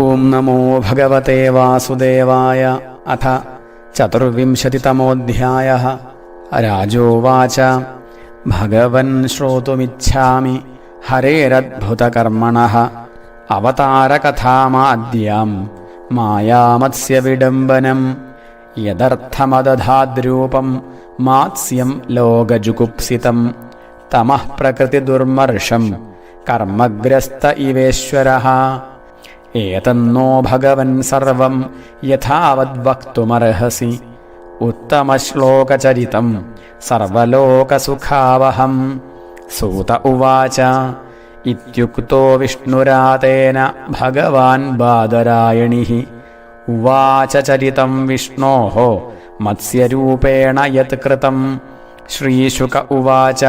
ഓം നമോ ഭഗവതേ വാസുദേവായ അഥ ചതുർവിംശതിതമോऽധ്യായ രാജോവാച ഭഗവൻ ശ്രോതുമിച്ഛാമി ഹരേരദ്ഭുതകർമ്മണഃ അവതാരകഥാമാദ്യാം മായാമത്സ്യവിഡംബനം യദർത്ഥമദധാദ്രൂപം മാത്സ്യം ലോകജുഗുപ്സിതം തമഃ പ്രകൃതിദുർമർഷം കർമ്മഗ്രസ്ത ഇവേശ്വരः ഏതന്നോ ഭഗവൻ സർവം യഥാവദ്വക്തുമർഹസി. ഉത്തമശ്ലോകചരിതം സർവലോകസുഖാവഹം. സൂത ഉവാച. ഇത്യുക്തോ വിഷ്ണുരാതേന ഭഗവാൻ ബാദരായണി ഉവാച ചരിതം വിഷ്ണോ മത്സ്യരൂപേണ യത് കൃതം. ശ്രീശുക ഉവാച.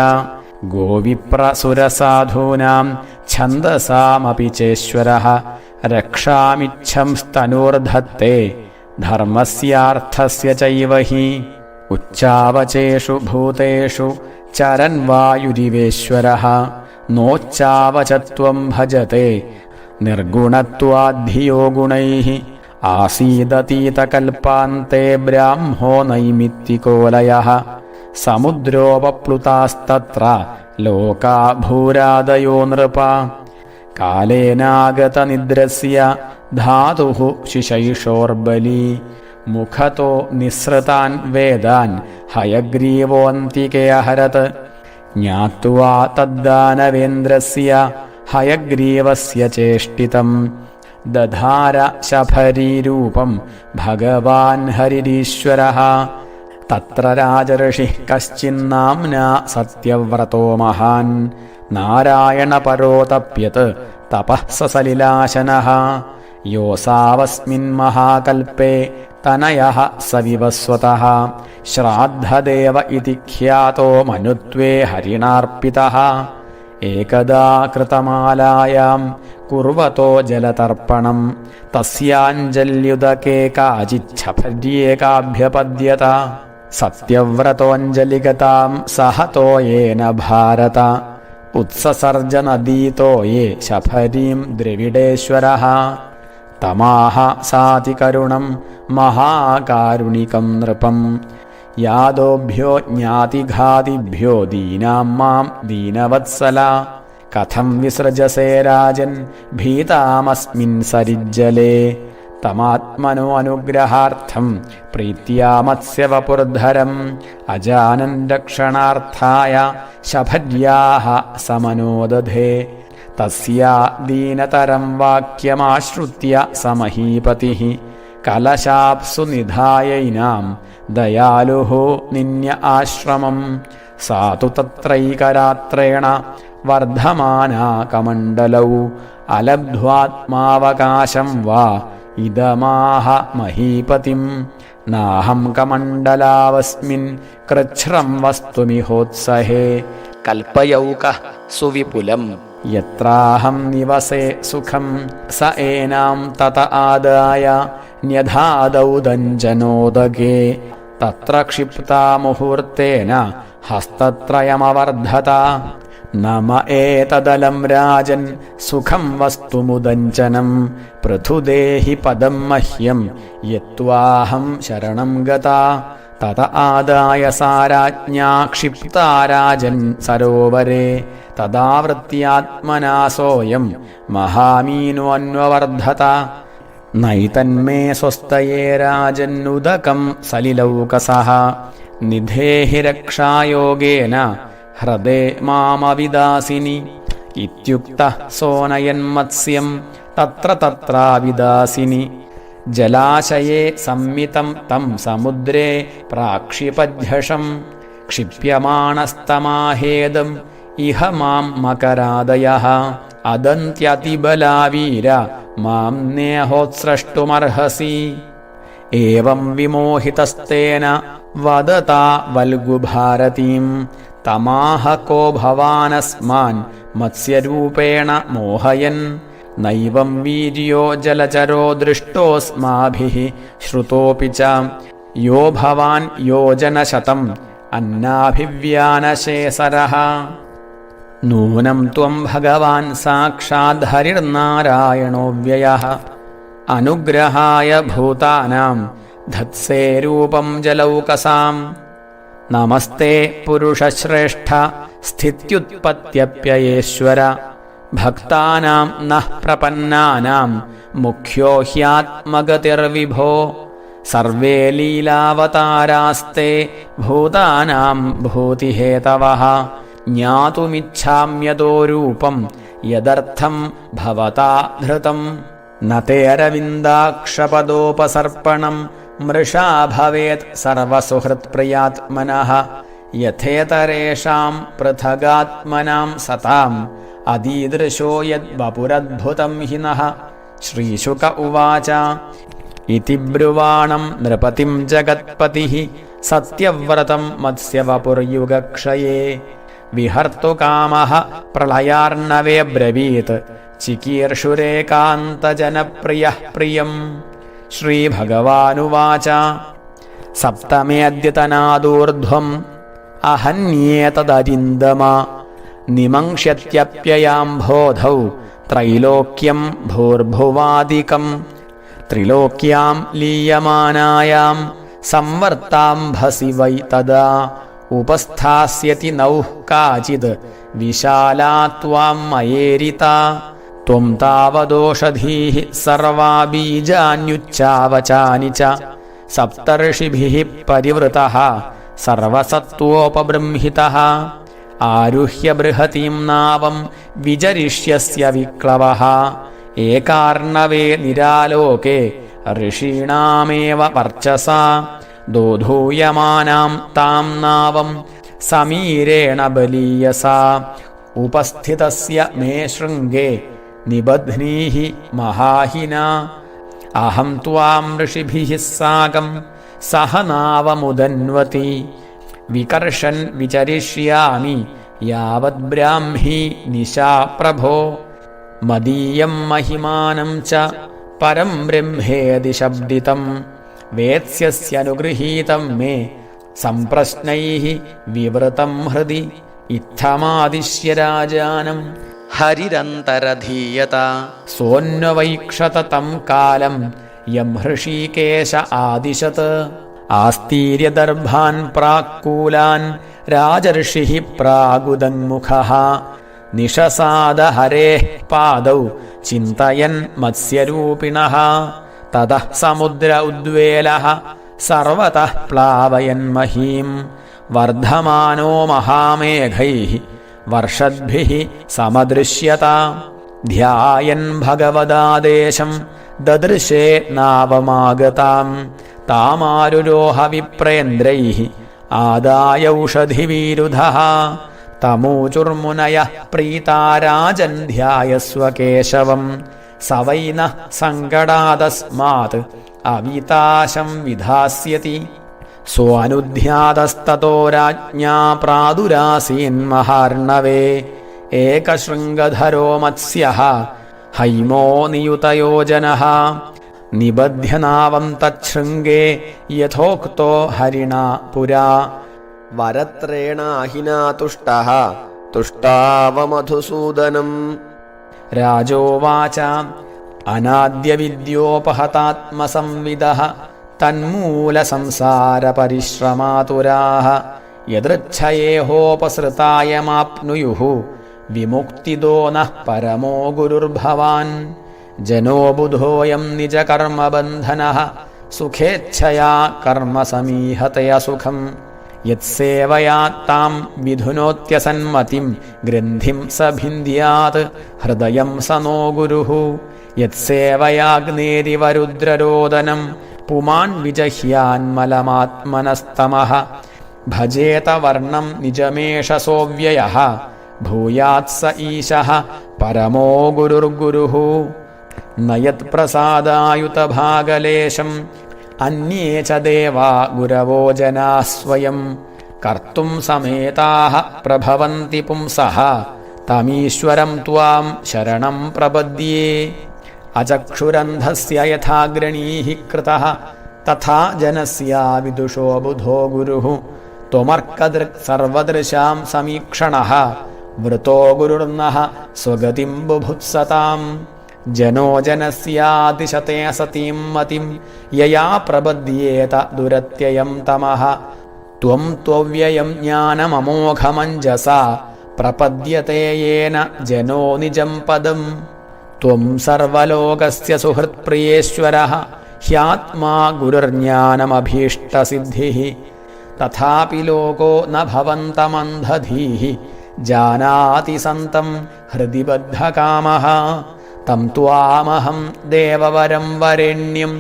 ഗോവിപ്രസുരസാധൂനാം ഛന്ദസാമപി ചേശ്വരः രക്ഷാമിച്ഛം സ്തനൂർധത്തെ ധർമ്മസ്യാർത്ഥസ്യ ചൈവ ഹി. ഉച്ചാവചേഷു ഭൂതേഷു ചരൻ വായുരിവേശ്വരः. നോച്ചാവചത്വം ഭജത്തെ നിർഗുണത്വാദ്ധിയോ ഗുണൈः. ആസീദതീതകൽപ്പാന്തെ ബ്രാഹ്മോ നൈമിത്തികോലയः. സമുദ്രോപപ്ലുതാസ്തത്ര ലോകാ ഭൂരാദയോ നൃപ കാലേനാഗതനിദ്രസ്യ ധാതുഃ ശിശൈഷോർബലി. മുഖത്തോ നിസ്സൃതാൻ വേദാൻ ഹയഗ്രീവോന്തികേ അഹരത് ജ്ഞാത്വാ തദ്ദാനവേന്ദ്രസ്യ ഹയഗ്രീവസ്യ ചേഷ്ടിതം. ദധാര ശഫരീരൂപം ഭഗവാൻ ഹരിരീശ്വര. തത്ര രാജർഷിः കശ്ചിന്നാംന സത്യവ്രതോ മഹാൻ. നാരായണപരോ തപ്യത് തപഃ സസലിലാശനः യോസാവസ്മിൻ മഹാകൽപ്പേ തനയः स വിവസ്വതः. ശ്രാദ്ധദേവ ഇതി ഖ്യാതോ മനുത്വേ ഹരിണാർപ്പിത. ഏകദാ കൃതമാലായാം കുർവതോ ജലതർപ്പണം. തസ്യാഞ്ജല്യുതകേ കാചിച്ഛഭര്യേകാഭ്യപദ്യത സത്യവ്രതോഞ്ജലിഗതാം സഹതോ യേന ഭാരത. उत्ससर्जनदीतो ये शफरीं द्रविडेश्वरः। तमाह सातिकरुणं महाकारुणिकं नृपम् यादोभ्यो ज्ञातिघातिभ्यो दीनां मां दीनवत्सला। कथं विसृजसे राजन् भीतामस्मिन् सरिज्जले। തമാത്മനോ അനുഗ്രഹാർത്ഥം പ്രീത്യാ മത്സ്യവപുർധരം അജാനൻ രക്ഷണാർത്ഥായ ശഭര്യാഹ സമനോദധേ തസ്യാ ദീനതരം വാക്യമാശ്രുത്യ സമഹീപതി കലശാപ്സു നിധായൈനാം ദയാലുः നിന്യ ആശ്രമം സാതു തത്രൈകരാത്രേണ വർദ്ധമാനാ കമണ്ഡലൗ അലബ്ധ്വാത്മാവകാശം വാ ഇദമാഹ മഹീപതിം. നാഹം കമണ്ഡലാവസ്മിൻ കൃച്ഛ്രം വസ്തുമിഹോത്സഹേ കൽപ്പയൗക സുവിപുലം. യത്രാഹം നിവസേ സുഖം സ ഏനാം തത ആദായ ന്യധാദൗ ദഞ്ജനോദകേ. തത്ര ക്ഷിപ്ത മുഹൂർത്തേന ഹസ്തത്രയമവർദ്ധത. നമ ഏതദലം രാജൻ സുഖം വസ്തുമുദഞ്ചനം പൃഥുദേഹി പദം മഹ്യം യത്വാഹം ശരണം ഗതാ തത ആദായ സാരാജ്ഞാ ക്ഷിപ്താ രാജൻ സരോവരെ തദാവൃത്യാത്മനാസോയം മഹാമീനു അന്വവർദ്ധത നൈതന്മേ സ്വസ്ഥയേ രാജന്നുദകം സലിലൗകസഹ നിധേഹി രക്ഷായോഗേന ഹൃദേ മാമവിദാസിനി. ഇത്യുക്ത സോനയന്മത്സ്യം തത്ര തത്രാവിദാസിനി. ജലാശയേ സംമിതം തം സമുദ്രേ പ്രാക്ഷിപധ്യഷം. ക്ഷിപ്യമാണസ്തമാഹേദം ഇഹ മാം മകരാദയ. അദന്ത്യതിബലാവീര മാം നേഹോത്സ്രഷ്ടുമർഹസി ഏവം വിമോഹിതസ്തേന വദതാ വൽഗുഭാരതീം. തമാഹകോ ഭവാനസ്മാൻ മത്സ്യരൂപേണ മോഹയൻ. നൈവം വീര്യോ ജലചരോ ദൃഷ്ടോസ്മാഭിः ശ്രുതോപി ച. യോ ഭവാൻ യോജനശതം അന്നാഭിവ്യാനശേസരः. നൂനം ത്വം ഭഗവാൻ സാക്ഷാത് ഹരിർനാരായണോ വ്യയः. അനുഗ്രഹായ ഭൂതാനാം ധത്സേ രൂപം ജലൗകസാം. നമസ്തേ പുരുഷശ്രേഷ്ഠ സ്ഥിത്യുത്പത്യപ്യയേശ്വര ഭക്താനാം നഃ പ്രപന്നാനാം മുഖ്യോ ഹ്യാത്മഗതിർവിഭോ. സർവേ ലീലാവതാരാസ്തേ ഭൂതാനാം ഭൂതിഹേതവഃ. ജ്ഞാതുമിച്ഛാമ്യതോ രൂപം യദർത്ഥം ഭവതാ ധൃതം. ന തേരവിന്ദാക്ഷപദോപസർപ്പണം മൃഷാ ഭവേത് സർവസുഹൃത്പ്രിയാത്മനഃ യഥേതരേഷാം പൃഥഗാത്മനാം സതാം അതീദൃശോ യദ്വപുരദ്ഭുതം हि नः ശ്രീശുക ഉവാച. ഇതി ബ്രുവാണം നൃപതിം ജഗത്പതി സത്യവ്രതം മത്സ്യവപുർയുഗക്ഷയേ. വിഹർത്തുകാമ പ്രളയാർണവേ ബ്രവീത്. ചികീർഷുരേകാന്തജനപ്രിയ പ്രിയം. ശ്രീഭഗവാനുവാച. സപ്തമേദ്യതനാദൂർധ്വം അഹന്യേതദരിന്ദമ. നിമങ്ഷ്യത്യപ്യയാംബോധൗ ത്രൈലോക്യം ഭൂർഭുവാദികം. ത്രിലോക്യാം ലീയമാനായാം. സംവർത്താംഭസി വൈ തദാ. ഉപസ്ഥാസ്യതി നൗഃ കാചിത്. വിശാലാ ത്വാം മയേരിത. ത്വം താവദോഷധീः സർവാ ബീജാന്യുച്ചാവചാനി ച സപ്തർഷിഭിः പരിവൃതः സർവസത്വോപബൃംഹിതः ആരുഹ്യ ബൃഹതീം നാവം വിചരിഷ്യസ്യ വിക്ലവः ഏകാർണവേ നിരാലോകേ ഋഷീണാമേവ വർച്ചസാ ദോധൂയമാനാം താം നാവം സമീരേണ ബലീയസാ ഉപസ്ഥിതസ്യ മേ ശൃംഗേ നിബധ്നീഹി മഹാഹിന. അഹം ത്വാം ഋഷിഭിः സാകം സഹനാവമുദന്വതി വികർഷൻ വിചരിഷ്യാമി യാവത് ബ്രാഹ്മി നിശാ പ്രഭോ. മദീയം ച പരം ബ്രഹ്മേതി ശബ്ദിതം. വേത്സ്യനുഗൃഹീതം മേ സംപ്രശ്നൈः വിവൃതം ഹൃദി. ഇത്തമാദിശ്യ രാജാനം ഹരിരന്തരധീയത. സോന്വൈക്ഷത തം കാലം യം ഹൃഷീകേശ ആദിശത് ആസ്തീര്യദർഭാൻ പ്രാക്കൂലാൻ രാജർഷി പ്രാഗുദന്മുഖ നിഷസാദ ഹരേ പാദൗ ചിന്തയൻ മത്സ്യരൂപിണ തത സമുദ്ര ഉദ്വേല സർവത പ്ലാവയൻ മഹീം വർദ്ധമാനോ മഹാമേഘൈः വർഷദ്ഭിः സമദൃശ്യത. ഭഗവദാദേശം ദദൃശേ നാവമാഗതാം. താമാരുരോഹ വിപ്രേന്ദ്രൈः ആദായൗഷധിവീരുധः. തമൂചുർമുനയ പ്രീതാരാജൻ ധ്യായസ്വ കേശവം. സ വൈ ന സങ്കടാതസ്മാത് അവിതാശം വിധാസ്യതി. സ്വാനുധ്യാതസ്തോ രാജ്ഞാ പ്രാദുരാസീന്മഹാർണവേ ഏകശൃംഗധരോ മത്സ്യ. ഹൈമോ നിയുതയോജന. നിബധ്യനാവം തച്ഛൃംഗേ യഥോക്തോ ഹരിണ പുരാ. വരത്രേണാഹിനാ തുഷ്ടഃ. തുഷ്ടാവമധുസൂദനം. രാജോവാച. അനാദ്യവിദ്യോപഹതാത്മസംവിദഃ. തന്മൂലസംസാരപരിശ്രമാതുരാः യദൃച്ഛയേഹോപസൃതായമാപ്നുയുः വിമുക്തിദോ നഃ പരമോ ഗുരുർഭവാൻ. ജനോ ബുധോയം നിജകർമ്മബന്ധനഃ. സുഖേച്ഛയാ കർമ്മസമീഹതയ സുഖം. യത്സേവയാ താം വിധുനോത്യസന്മതിം ഗ്രന്ഥിം സ ഭിന്ദ്യാത് ഹൃദയം സ നോ ഗുരുഃ യത്സേവയാഗ്നേരിവ രുദ്രരോദനം പുമാൻ വിജഹ്യാന്മലമാത്മനസ്തമഃ ഭജേത വർണം നിജമേഷസോവ്യയഃ ഭൂയാത് സ ഈശഃ പരമോ ഗുരുർഗുരുഃ. നയത്പ്രസാദായുതഭാഗലേശം അന്യേ ച ദേവാ ഗുരവോ ജനാः സ്വയം. കർത്തും സമേതാഹ പ്രഭവന്തി പുംസः തമീശ്വരം ത്വാം ശരണം പ്രപദ്യേ. अचक्षुरन्धस्य यथा ग्रणीः कृतः तथा जनस्या विदुषो बुधो गुरुः त्वमर्कदृ सर्वदृशां समीक्षणः वृतो गुरुर्नः स्वगतिं बुभुत्सताम् जनो जनस्यातिशते सतीं मतिं यया प्रबध्येत दुरत्ययं तमः त्वं त्वव्ययं ज्ञानममोघमञ्जसा प्रपद्यते येन जनो निजं पदम् त्वं सर्वलोकस्य सुहृत्प्रियेश्वरः सिद्धि तथा लोको न भवन्तमन्धधीः, जानाति सन्तं हृदि बद्धकामः तं त्वामहं देववरं वरेण्यं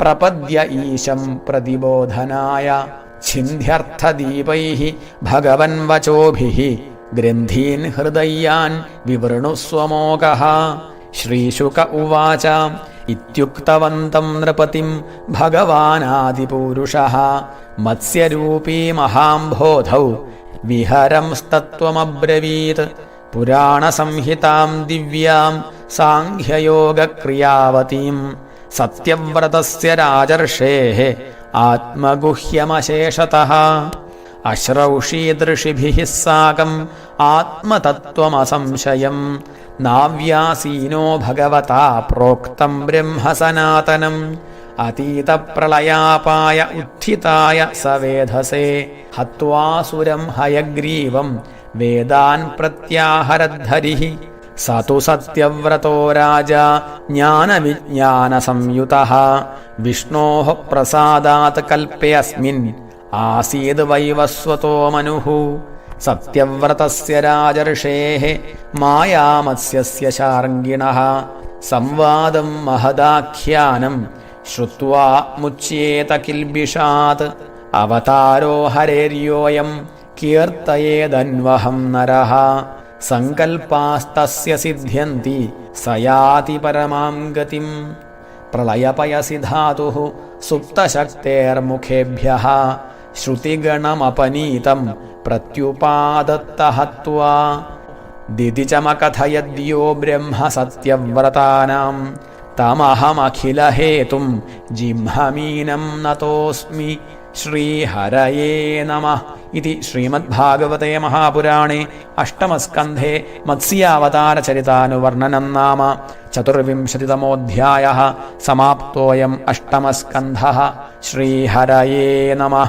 प्रपद्य ईशं प्रतिबोधनाय, छिन्ध्यर्थदीपैः भगवन्वचोभिः, ग्रन्थीन् हृदय्यान् विवृणुस्वमोकः ശ്രീശുക ഉവാച ഇത്യുക്തവന്തം നൃപതിം ഭഗവാനാദിപൂരുഷ മത്സ്യരൂപീ മഹാംബോധൗ വിഹരംസ്തത്വമബ്രവീത് പുരാണസംഹിതാം ദിവ്യാം സാഖ്യയോഗക്രിയാവതീം സത്യവ്രതസ്യ രാജർഷേः ആത്മഗുഹ്യമശേഷത അശ്രൗഷീദൃഷിഭിः സാകം ആത്മതത്വമസംശയം നാവ്യാസീനോ ഭഗവതാ പ്രോക്തം ബ്രഹ്മസനാതനം. അതീതപ്രളയാപായ ഉത്ഥിതായ സവേധസേ ഹത്വാസുരം ഹയഗ്രീവം വേദാൻ പ്രത്യാഹരദ്ധരി സതു സത്യവ്രതോ രാജ ജ്ഞാനവിജ്ഞാനസംയുത. വിഷ്ണോ പ്രസാദാത് കൽപ്പയസ്മിൻ. ആസീത് വൈവസ്വതോ മനുഃ. സത്യവ്രതസ്യ രാജർഷേः മായാമത്സ്യസ്യ ശാർങ്കിണः. സംവാദം മഹദാഖ്യാനം ശ്രുത്വാ മുച്യേത കിൽബിഷാത്. അവതാരോ ഹരേര്യോയം കീർത്തയേദന്വഹം നരः. സങ്കൽപ്പാസ്തസ്യ സിദ്ധ്യന്തി സയാതി പരമാം ഗതിം. പ്രളയപയസി ധാതുः സുപ്തശക്തേർമുഖേഭ്യः ശ്രുതിഗണമപനീതം ദിതിചമകഥയദ്യോ ബ്രഹ്മ സത്യവ്രതാനാം തമഹമഖിലഹേതും ജിംഹമീനം നതോസ്മി ശ്രീഹരയേ നമ. ഇതി ശ്രീമദ്ഭാഗവതേ മഹാപുരാണേ. അഷ്ടമസ്കന്ധേ മത്സ്യാവതാരചരിതാനുവർണനം നാമ. ചതുർവിംശതിതമോऽധ്യായ സമാപ്തോയം അഷ്ടമസ്കന്ധ. ശ്രീഹരയേ നമ.